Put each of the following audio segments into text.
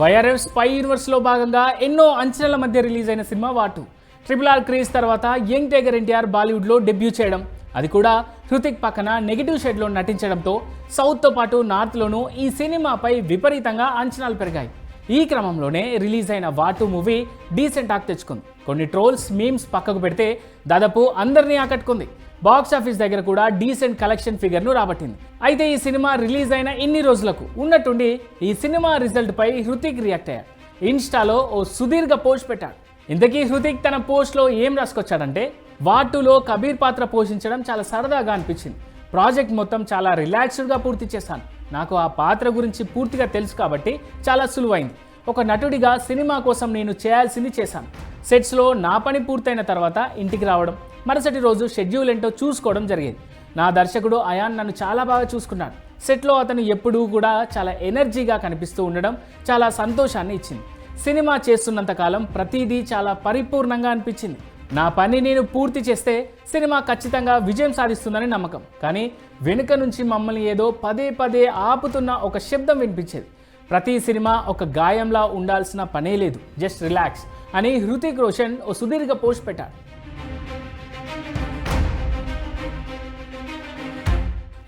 YRF spy యూనివర్స్లో భాగంగా ఎన్నో అంచనాల మధ్య రిలీజ్ అయిన సినిమా వాటు. ట్రిపుల్ ఆర్ క్రేజ్ తర్వాత యంగ్ టైగర్ ఎన్టీఆర్ బాలీవుడ్లో డెబ్యూ చేయడం. అది కూడా హృతిక్ పక్కన నెగిటివ్ షేడ్లో నటించడంతో సౌత్తో పాటు నార్త్లోనూ ఈ సినిమాపై విపరీతంగా అంచనాలు పెరిగాయి. ఈ క్రమంలోనే రిలీజ్ అయిన వాటు మూవీ డీసెంట్ ఆకు తెచ్చుకుంది. కొన్ని ట్రోల్స్ మీమ్స్ పక్కకు పెడితే దాదాపు అందరినీ ఆకట్టుకుంది. బాక్స్ ఆఫీస్ దగ్గర కూడా డీసెంట్ కలెక్షన్ ఫిగర్ను రాబట్టింది. అయితే ఈ సినిమా రిలీజ్ అయిన ఇన్ని రోజులకు ఉన్నట్టుండి ఈ సినిమా రిజల్ట్పై హృతిక్ రియాక్ట్ అయ్యాడు. ఇన్స్టాలో ఓ సుదీర్ఘ పోస్ట్ పెట్టాడు. ఇంతకీ హృతిక్ తన పోస్ట్లో ఏం రాసుకొచ్చాడంటే వాటులో కబీర్ పాత్ర పోషించడం చాలా సరదాగా అనిపించింది. ప్రాజెక్ట్ మొత్తం చాలా రిలాక్స్డ్గా పూర్తి చేశాను. నాకు ఆ పాత్ర గురించి పూర్తిగా తెలుసు కాబట్టి చాలా సులువైంది. ఒక నటుడిగా సినిమా కోసం నేను చేయాల్సింది చేశాను. సెట్స్లో నా పని పూర్తయిన తర్వాత ఇంటికి రావడం మరుసటి రోజు షెడ్యూల్ ఏంటో చూసుకోవడం జరిగేది. నా దర్శకుడు అయాన్ నన్ను చాలా బాగా చూసుకున్నాడు. సెట్లో అతను ఎప్పుడూ కూడా చాలా ఎనర్జీగా కనిపిస్తూ ఉండడం చాలా సంతోషాన్ని ఇచ్చింది. సినిమా చేస్తున్నంత కాలం ప్రతిదీ చాలా పరిపూర్ణంగా అనిపించింది. నా పని నేను పూర్తి చేస్తే సినిమా ఖచ్చితంగా విజయం సాధిస్తుందని నమ్మకం. కానీ వెనుక నుంచి మమ్మల్ని ఏదో పదే పదే ఆపుతున్న ఒక శబ్దం వినిపించేది. ప్రతి సినిమా ఒక గాయంలా ఉండాల్సిన పనే లేదు. జస్ట్ రిలాక్స్ అని హృతిక్ రోషన్ ఓ సుదీర్ఘ పోస్ట్ పెట్టాడు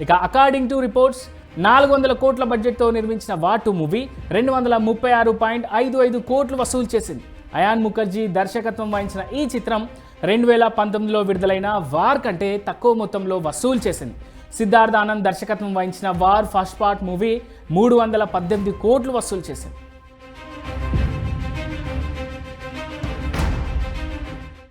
ఇక అకార్డింగ్ టు రిపోర్ట్స్ నాలుగు వందల కోట్ల బడ్జెట్తో నిర్మించిన వాటు మూవీ రెండు వందల ముప్పై ఆరు పాయింట్ ఐదు ఐదు కోట్లు వసూలు చేసింది. అయాన్ ముఖర్జీ దర్శకత్వం వహించిన ఈ చిత్రం రెండు వేల పంతొమ్మిదిలో విడుదలైన వార్ కంటే తక్కువ మొత్తంలో వసూలు చేసింది. సిద్ధార్థ ఆనంద్ దర్శకత్వం వహించిన వార్ ఫస్ట్ పార్ట్ మూవీ మూడు వందల పద్దెనిమిది కోట్లు వసూలు చేసింది.